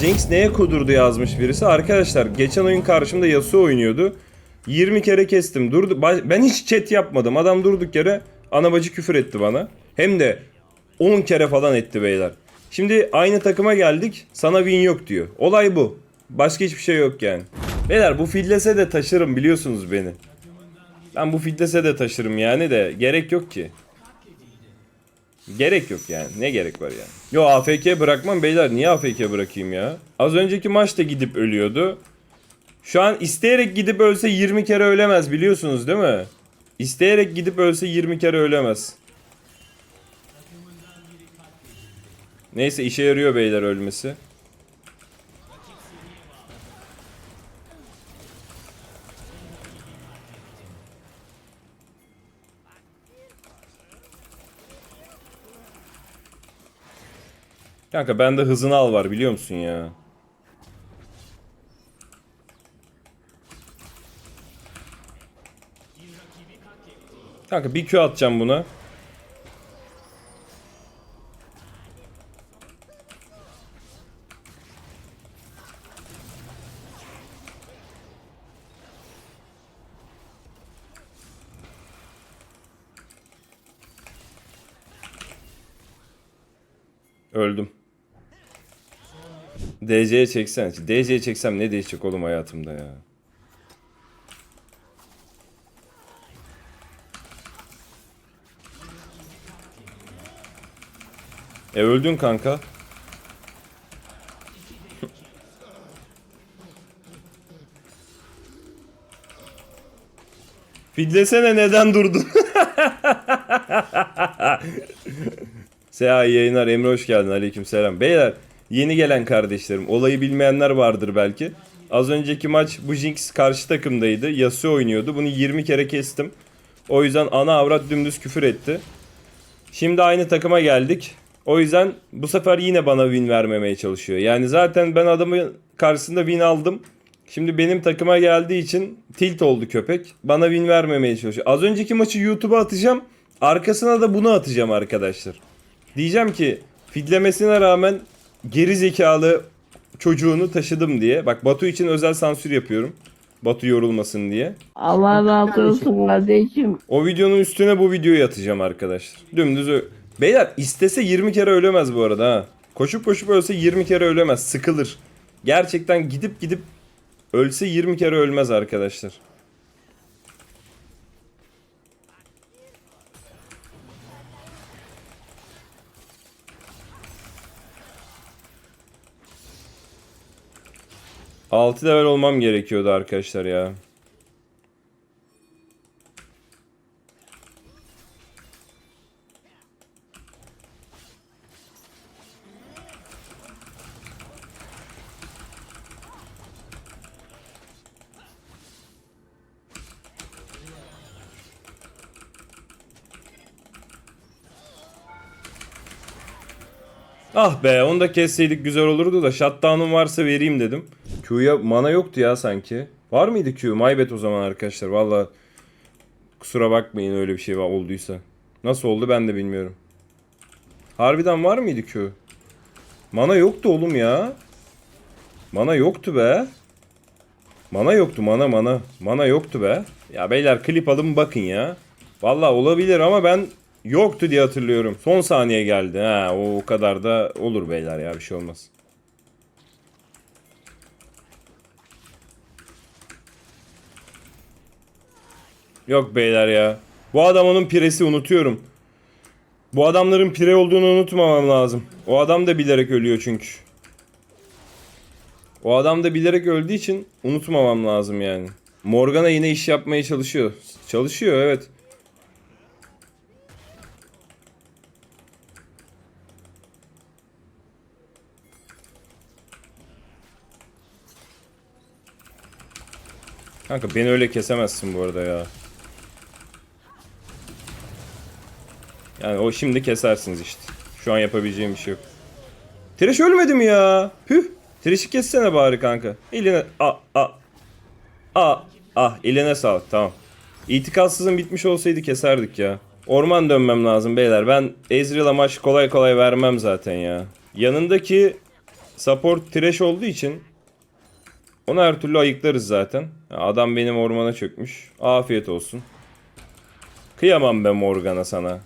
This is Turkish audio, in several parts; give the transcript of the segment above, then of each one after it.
Jinx neye kudurdu yazmış birisi. Arkadaşlar geçen oyun karşımda Yasuo oynuyordu. 20 kere kestim. Durdu. Ben hiç chat yapmadım. Adam durduk yere ana bacı küfür etti bana. Hem de 10 kere falan etti beyler. Şimdi aynı takıma geldik. Sana win yok diyor. Olay bu. Başka hiçbir şey yok yani. Beyler bu fillese de taşırım biliyorsunuz beni. Ben bu fillese de taşırım yani de gerek yok ki. Gerek yok yani. Ne gerek var yani? Yo AFK bırakmam beyler. Niye AFK bırakayım ya? Az önceki maçta gidip ölüyordu. Şu an isteyerek gidip ölse 20 kere ölemez biliyorsunuz değil mi? İsteyerek gidip ölse 20 kere ölemez. Neyse işe yarıyor beyler ölmesi. Kanka bende hızını al var biliyor musun ya? Kanka bir Q atacağım buna. Öldüm. DC'ye çeksen. DC'ye çeksem ne değişecek oğlum hayatımda ya. E öldün kanka. Fidlesene neden durdun? Seha yayınlar Emre hoş geldin aleyküm selam. Beyler yeni gelen kardeşlerim olayı bilmeyenler vardır belki. Az önceki maç bu Jinx karşı takımdaydı. Yasuo oynuyordu. Bunu 20 kere kestim. O yüzden ana avrat dümdüz küfür etti. Şimdi aynı takıma geldik. O yüzden bu sefer yine bana win vermemeye çalışıyor. Yani zaten ben adamın karşısında win aldım. Şimdi benim takıma geldiği için tilt oldu köpek. Bana win vermemeye çalışıyor. Az önceki maçı YouTube'a atacağım. Arkasına da bunu atacağım arkadaşlar. Diyeceğim ki fidlemesine rağmen geri zekalı çocuğunu taşıdım diye. Bak Batu için özel sansür yapıyorum. Batu yorulmasın diye. Allah razı olsun kardeşim. O videonun üstüne bu videoyu atacağım arkadaşlar. Dümdüz ö- Beyler istese 20 kere ölemez bu arada ha. Koşup koşup ölse 20 kere ölemez. Sıkılır. Gerçekten gidip gidip ölse 20 kere ölmez arkadaşlar. Altı level olmam gerekiyordu arkadaşlar ya. Ah be onu da kesseydik güzel olurdu da shutdown'um varsa vereyim dedim. Q'ya mana yoktu ya sanki. Var mıydı Q? Maybet o zaman arkadaşlar. Valla kusura bakmayın öyle bir şey olduysa. Nasıl oldu ben de bilmiyorum. Harbiden var mıydı Q? Mana yoktu oğlum ya. Mana yoktu be. Mana yoktu mana mana. Mana yoktu be. Ya beyler klip alın bakın ya. Valla olabilir ama ben yoktu diye hatırlıyorum. Son saniye geldi. Ha o, kadar da olur beyler ya bir şey olmaz. Yok beyler ya. Bu adamın piresi unutuyorum. Bu adamların pire olduğunu unutmamam lazım. O adam da bilerek ölüyor çünkü. O adam da bilerek öldüğü için unutmamam lazım yani. Morgana yine iş yapmaya çalışıyor. Çalışıyor evet. Kanka beni öyle kesemezsin bu arada ya. Yani o şimdi kesersiniz işte. Şu an yapabileceğim bir şey yok. Trash ölmedi mi ya? Püh. Trash'i kessene bari kanka. Eline... A, a, a, ah eline sağlık tamam. İtikatsızın bitmiş olsaydı keserdik ya. Orman dönmem lazım beyler. Ben Ezreal'a maç kolay kolay vermem zaten ya. Yanındaki support trash olduğu için onu her türlü ayıklarız zaten. Adam benim ormana çökmüş. Afiyet olsun. Kıyamam ben Morgana sana.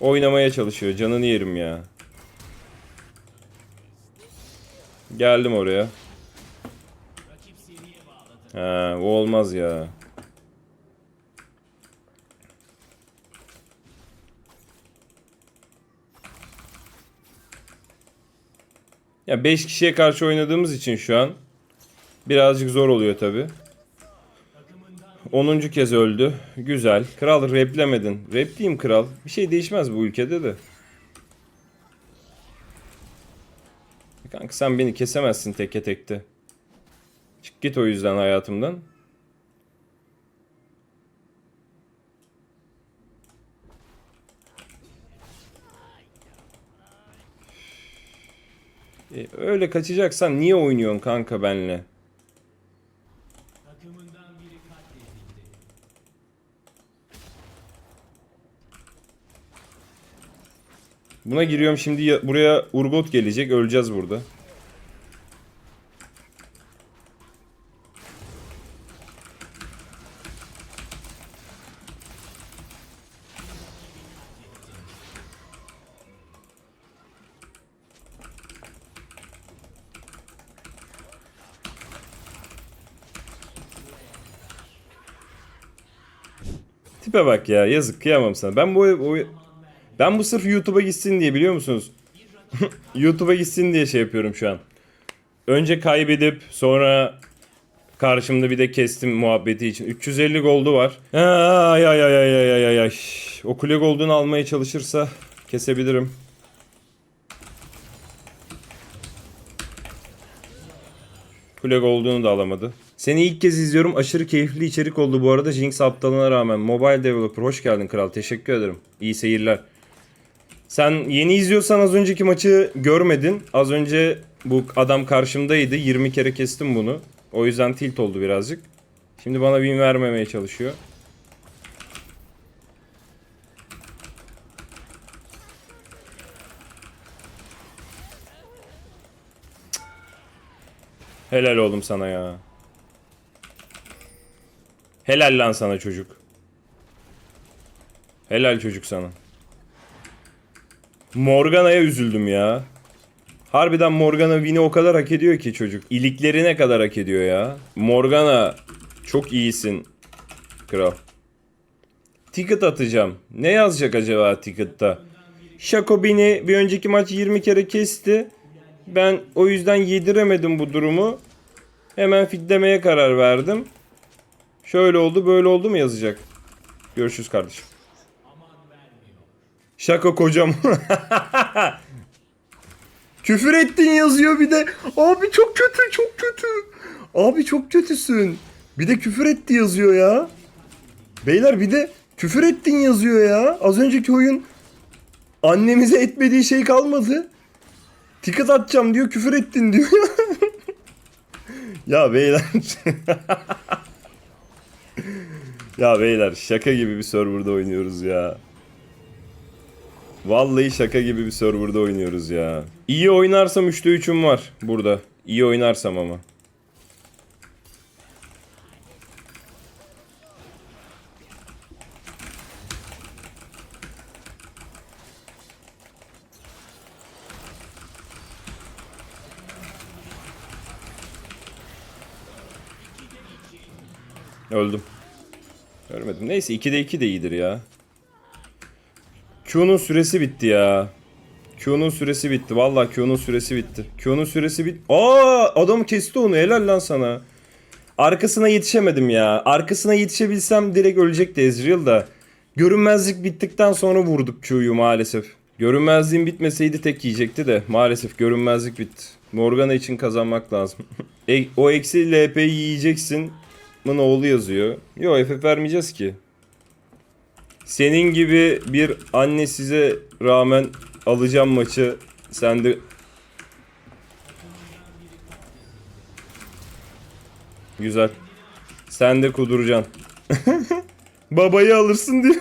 Oynamaya çalışıyor. Canını yerim ya. Geldim oraya. Ha, o olmaz ya. Ya 5 kişiye karşı oynadığımız için şu an birazcık zor oluyor tabi. 10. kez öldü. Güzel. Kral replemedin. Repliyim kral. Bir şey değişmez bu ülkede de. Kanka sen beni kesemezsin teke tekte. Çık git o yüzden hayatımdan. E, öyle kaçacaksan niye oynuyorsun kanka benle? Buna giriyorum şimdi ya- buraya Urgot gelecek öleceğiz burada. Tipe bak ya yazık kıyamam sana. Ben bu o, ben bu sırf YouTube'a gitsin diye biliyor musunuz? YouTube'a gitsin diye şey yapıyorum şu an. Önce kaybedip sonra karşımda bir de kestim muhabbeti için. 350 goldu var. Ay ay ay ay ay ay ay. O kule goldunu almaya çalışırsa kesebilirim. Kule goldunu da alamadı. Seni ilk kez izliyorum. Aşırı keyifli içerik oldu bu arada. Jinx aptalına rağmen. Mobile Developer hoş geldin kral. Teşekkür ederim. İyi seyirler. Sen yeni izliyorsan az önceki maçı görmedin. Az önce bu adam karşımdaydı. 20 kere kestim bunu. O yüzden tilt oldu birazcık. Şimdi bana win vermemeye çalışıyor. Helal oğlum sana ya. Helal lan sana çocuk. Helal çocuk sana. Morgana'ya üzüldüm ya. Harbiden Morgana win'i o kadar hak ediyor ki çocuk. İliklerine kadar hak ediyor ya. Morgana çok iyisin. Kral. Ticket atacağım. Ne yazacak acaba ticket'ta? Şako bir önceki maç 20 kere kesti. Ben o yüzden yediremedim bu durumu. Hemen fitlemeye karar verdim. Şöyle oldu böyle oldu mu yazacak. Görüşürüz kardeşim. Şaka kocam. Küfür ettin yazıyor bir de. Abi çok kötü çok kötü. Abi çok kötüsün. Bir de küfür etti yazıyor ya. Beyler bir de küfür ettin yazıyor ya. Az önceki oyun annemize etmediği şey kalmadı. Ticket atacağım diyor küfür ettin diyor. ya beyler. ya beyler şaka gibi bir serverda oynuyoruz ya. Vallahi şaka gibi bir serverda oynuyoruz ya. İyi oynarsam 3'te 3'üm var burada. İyi oynarsam ama. Öldüm. Görmedim. Neyse 2'de 2 de iyidir ya. Q'nun süresi bitti ya. Q'nun süresi bitti. Vallahi Q'nun süresi bitti. Q'nun süresi bit. Aa adam kesti onu. Helal lan sana. Arkasına yetişemedim ya. Arkasına yetişebilsem direkt ölecekti Ezreal da. Görünmezlik bittikten sonra vurduk Q'yu maalesef. Görünmezliğin bitmeseydi tek yiyecekti de maalesef görünmezlik bitti. Morgana için kazanmak lazım. E, o eksi LP'yi yiyeceksin. Mın oğlu yazıyor. Yo FF vermeyeceğiz ki. Senin gibi bir anne size rağmen alacağım maçı. Sen de Güzel. Sen de kuduracaksın. Babayı alırsın diye.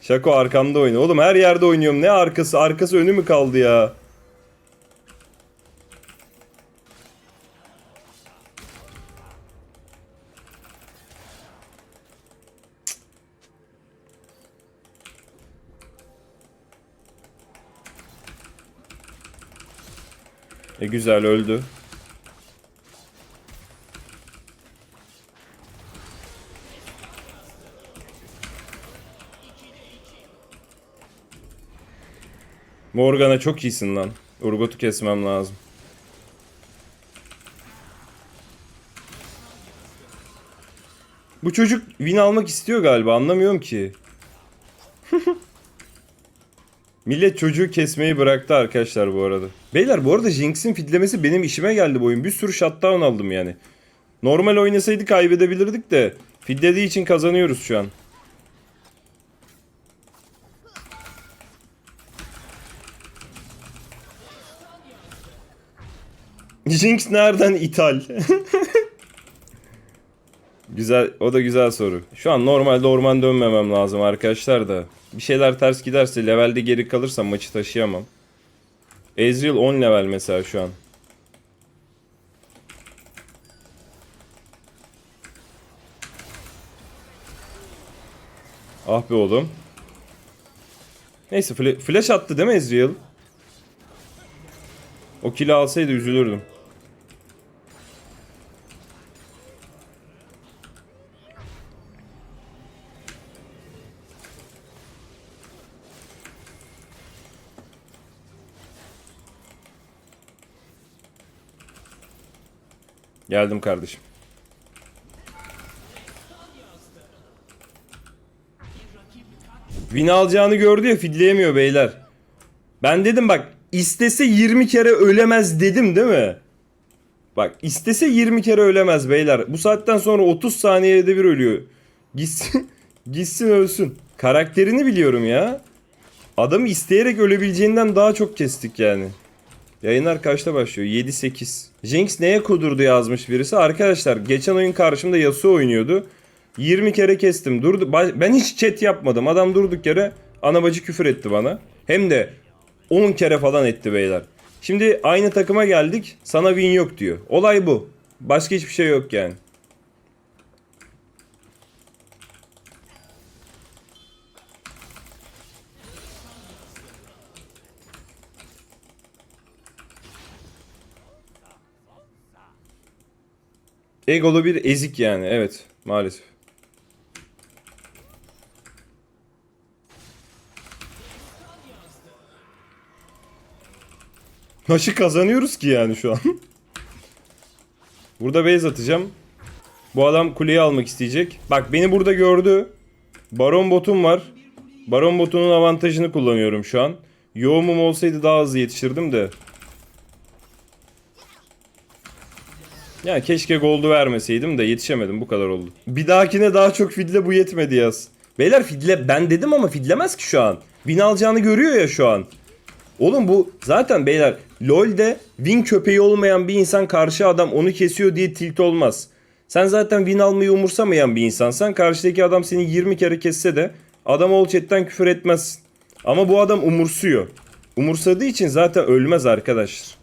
Şako arkamda oyna. Oğlum her yerde oynuyorum. Ne arkası? Arkası önü mü kaldı ya? E güzel öldü. Morgana çok iyisin lan. Urgot'u kesmem lazım. Bu çocuk win almak istiyor galiba anlamıyorum ki. Millet çocuğu kesmeyi bıraktı arkadaşlar bu arada. Beyler bu arada Jinx'in fitlemesi benim işime geldi bu oyun. Bir sürü shutdown aldım yani. Normal oynasaydı kaybedebilirdik de. Fidlediği için kazanıyoruz şu an. Jinx nereden ithal? güzel, o da güzel soru. Şu an normalde orman dönmemem lazım arkadaşlar da. Bir şeyler ters giderse levelde geri kalırsam maçı taşıyamam. Ezreal 10 level mesela şu an. Ah be oğlum. Neyse fla- flash attı değil mi Ezreal? O kili alsaydı üzülürdüm. Geldim kardeşim. Win alacağını gördü ya fidleyemiyor beyler. Ben dedim bak istese 20 kere ölemez dedim değil mi? Bak istese 20 kere ölemez beyler. Bu saatten sonra 30 saniyede bir ölüyor. Gitsin, gitsin ölsün. Karakterini biliyorum ya. Adamı isteyerek ölebileceğinden daha çok kestik yani. Yayınlar kaçta başlıyor? 7-8. Jinx neye kudurdu yazmış birisi. Arkadaşlar geçen oyun karşımda Yasuo oynuyordu. 20 kere kestim. Durdu. Ben hiç chat yapmadım. Adam durduk yere ana bacı küfür etti bana. Hem de 10 kere falan etti beyler. Şimdi aynı takıma geldik. Sana win yok diyor. Olay bu. Başka hiçbir şey yok yani. Egolu bir ezik yani. Evet. Maalesef. Maçı kazanıyoruz ki yani şu an. burada base atacağım. Bu adam kuleyi almak isteyecek. Bak beni burada gördü. Baron botum var. Baron botunun avantajını kullanıyorum şu an. Yoğumum olsaydı daha hızlı yetişirdim de. Ya keşke gold'u vermeseydim de yetişemedim bu kadar oldu. Bir dahakine daha çok fidle bu yetmedi yaz. Beyler fidle ben dedim ama fidlemez ki şu an. Win alacağını görüyor ya şu an. Oğlum bu zaten beyler LoL'de win köpeği olmayan bir insan karşı adam onu kesiyor diye tilt olmaz. Sen zaten win almayı umursamayan bir insansan karşıdaki adam seni 20 kere kesse de adam ol chatten küfür etmezsin. Ama bu adam umursuyor. Umursadığı için zaten ölmez arkadaşlar.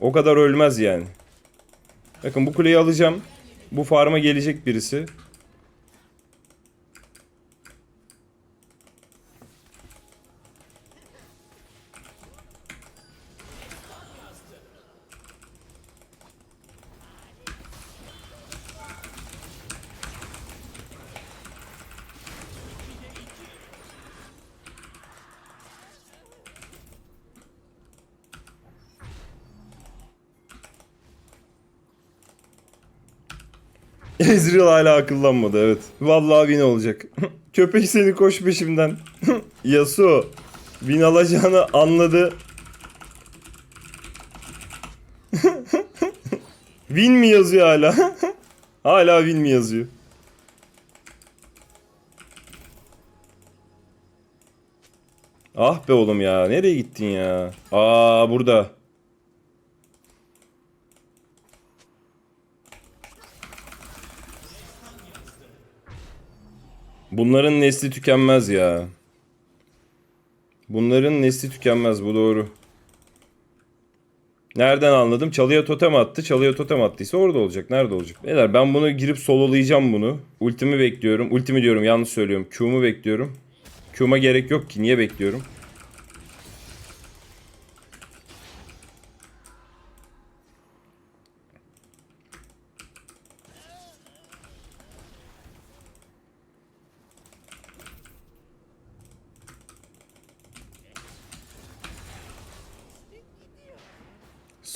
O kadar ölmez yani. Bakın bu kuleyi alacağım. Bu farma gelecek birisi. Ezreal hala akıllanmadı evet. Vallahi win olacak. Köpek seni koş peşimden. Yasuo win alacağını anladı. win mi yazıyor hala? hala win mi yazıyor? Ah be oğlum ya. Nereye gittin ya? Aa burada. Bunların nesli tükenmez ya. Bunların nesli tükenmez bu doğru. Nereden anladım? Çalıya totem attı. Çalıya totem attıysa orada olacak. Nerede olacak? Beyler ben bunu girip sololayacağım bunu. Ultimi bekliyorum. Ultimi diyorum yanlış söylüyorum. Q'mu bekliyorum. Q'ma gerek yok ki. Niye bekliyorum?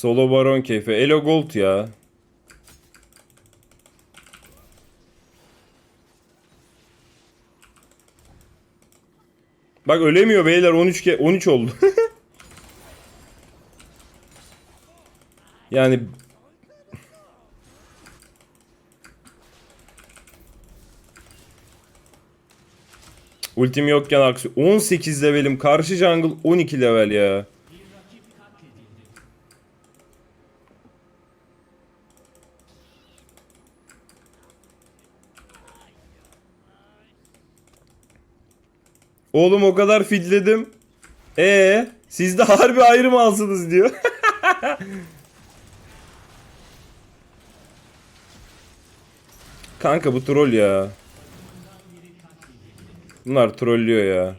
Solo Baron keyfi. Elo Gold ya. Bak ölemiyor beyler 13 ke 13 oldu. yani Ultim yokken aksi 18 levelim karşı jungle 12 level ya. Oğlum o kadar fitledim. Ee, siz de harbi ayrı mı alsınız diyor. Kanka bu troll ya. Bunlar trollüyor ya.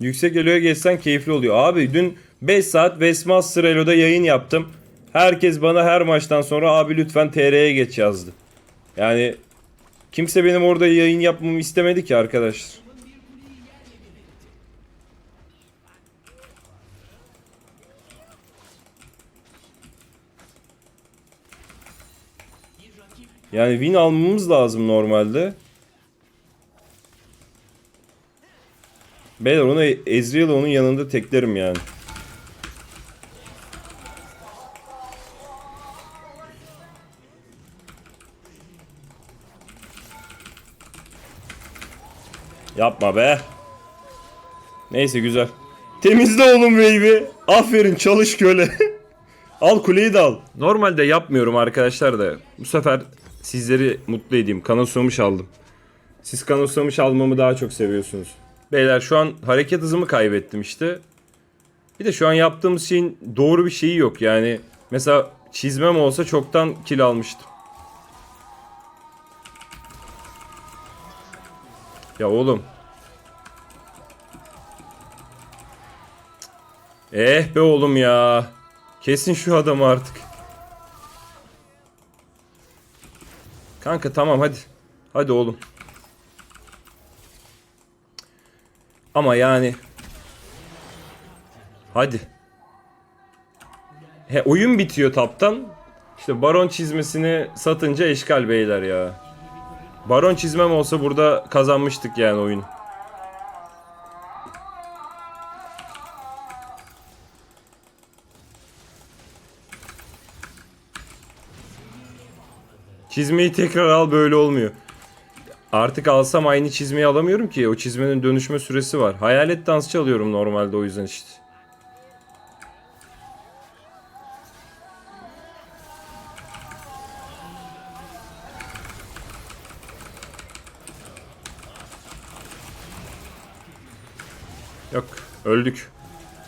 Yüksek eloya geçsen keyifli oluyor. Abi dün 5 saat Westmaster Elo'da yayın yaptım. Herkes bana her maçtan sonra abi lütfen TR'ye geç yazdı. Yani kimse benim orada yayın yapmamı istemedi ki arkadaşlar. Yani win almamız lazım normalde. Beyler onu Ezreal onun yanında teklerim yani. Yapma be. Neyse güzel. Temizle oğlum wave'i. Aferin çalış köle. al kuleyi de al. Normalde yapmıyorum arkadaşlar da. Bu sefer sizleri mutlu edeyim. Kanoslamış aldım. Siz kanoslamış almamı daha çok seviyorsunuz. Beyler şu an hareket hızımı kaybettim işte. Bir de şu an yaptığımız şeyin doğru bir şeyi yok. Yani mesela çizmem olsa çoktan kill almıştım. Ya oğlum. Eh be oğlum ya. Kesin şu adamı artık. Kanka tamam hadi. Hadi oğlum. Ama yani. Hadi. He oyun bitiyor taptan. İşte baron çizmesini satınca eşkal beyler ya. Baron çizmem olsa burada kazanmıştık yani oyunu. Çizmeyi tekrar al böyle olmuyor. Artık alsam aynı çizmeyi alamıyorum ki. O çizmenin dönüşme süresi var. Hayalet dansçı alıyorum normalde o yüzden işte. Yok öldük.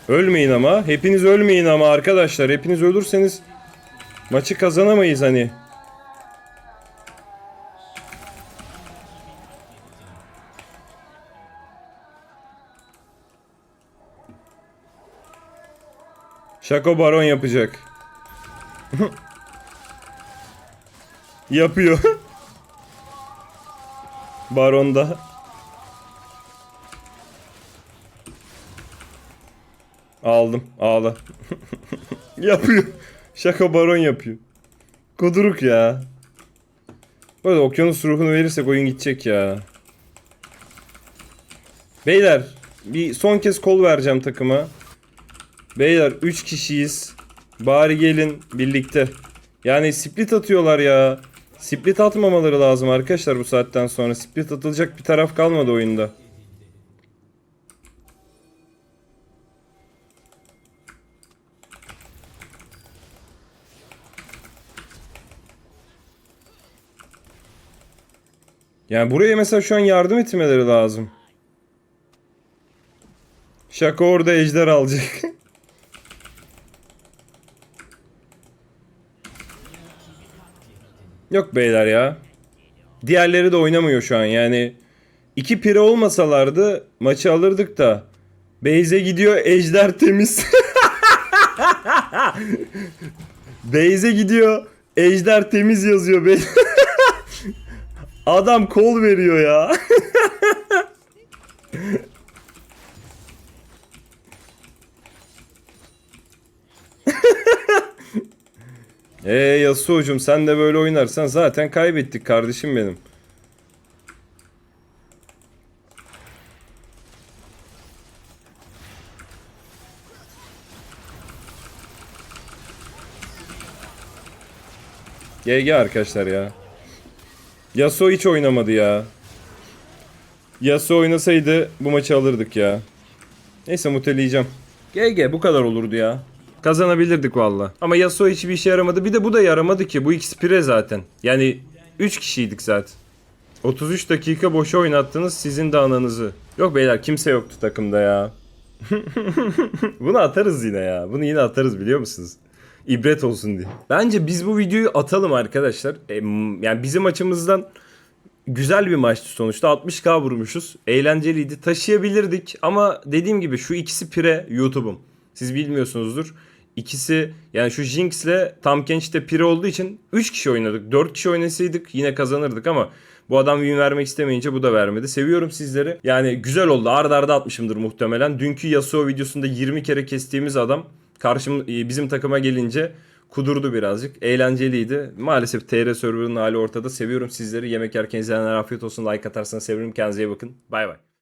Ölmeyin ama. Hepiniz ölmeyin ama arkadaşlar. Hepiniz ölürseniz maçı kazanamayız hani. Şako baron yapacak. Yapıyor. Baronda. Aldım. Ağla. yapıyor. Şaka baron yapıyor. Kuduruk ya. Böyle okyanus ruhunu verirsek oyun gidecek ya. Beyler bir son kez kol vereceğim takıma. Beyler 3 kişiyiz. Bari gelin birlikte. Yani split atıyorlar ya. Split atmamaları lazım arkadaşlar bu saatten sonra. Split atılacak bir taraf kalmadı oyunda. Yani buraya mesela şu an yardım etmeleri lazım. Şaka orada ejder alacak. Yok beyler ya. Diğerleri de oynamıyor şu an yani. iki pire olmasalardı maçı alırdık da. Beyze gidiyor ejder temiz. Beyze gidiyor ejder temiz yazıyor. Bey Adam kol veriyor ya. Eee Yasuo'cum sen de böyle oynarsan zaten kaybettik kardeşim benim. GG arkadaşlar ya. Yasuo hiç oynamadı ya. Yasuo oynasaydı bu maçı alırdık ya. Neyse muteleyeceğim. GG bu kadar olurdu ya. Kazanabilirdik valla. Ama Yasuo hiçbir işe yaramadı. Bir de bu da yaramadı ki. Bu ikisi pire zaten. Yani 3 kişiydik zaten. 33 dakika boşa oynattınız sizin de ananızı. Yok beyler kimse yoktu takımda ya. Bunu atarız yine ya. Bunu yine atarız biliyor musunuz? İbret olsun diye. Bence biz bu videoyu atalım arkadaşlar. E, yani bizim açımızdan güzel bir maçtı sonuçta. 60k vurmuşuz. Eğlenceliydi. Taşıyabilirdik ama dediğim gibi şu ikisi pire YouTube'um. Siz bilmiyorsunuzdur. İkisi yani şu Jinx'le Tam Kench de pire olduğu için 3 kişi oynadık. 4 kişi oynasaydık yine kazanırdık ama bu adam win vermek istemeyince bu da vermedi. Seviyorum sizleri. Yani güzel oldu. Arda arda atmışımdır muhtemelen. Dünkü Yasuo videosunda 20 kere kestiğimiz adam karşım e, bizim takıma gelince kudurdu birazcık. Eğlenceliydi. Maalesef TR server'ın hali ortada. Seviyorum sizleri. Yemek yerken izleyenler afiyet olsun. Like atarsanız sevinirim. Kendinize iyi bakın. Bay bay.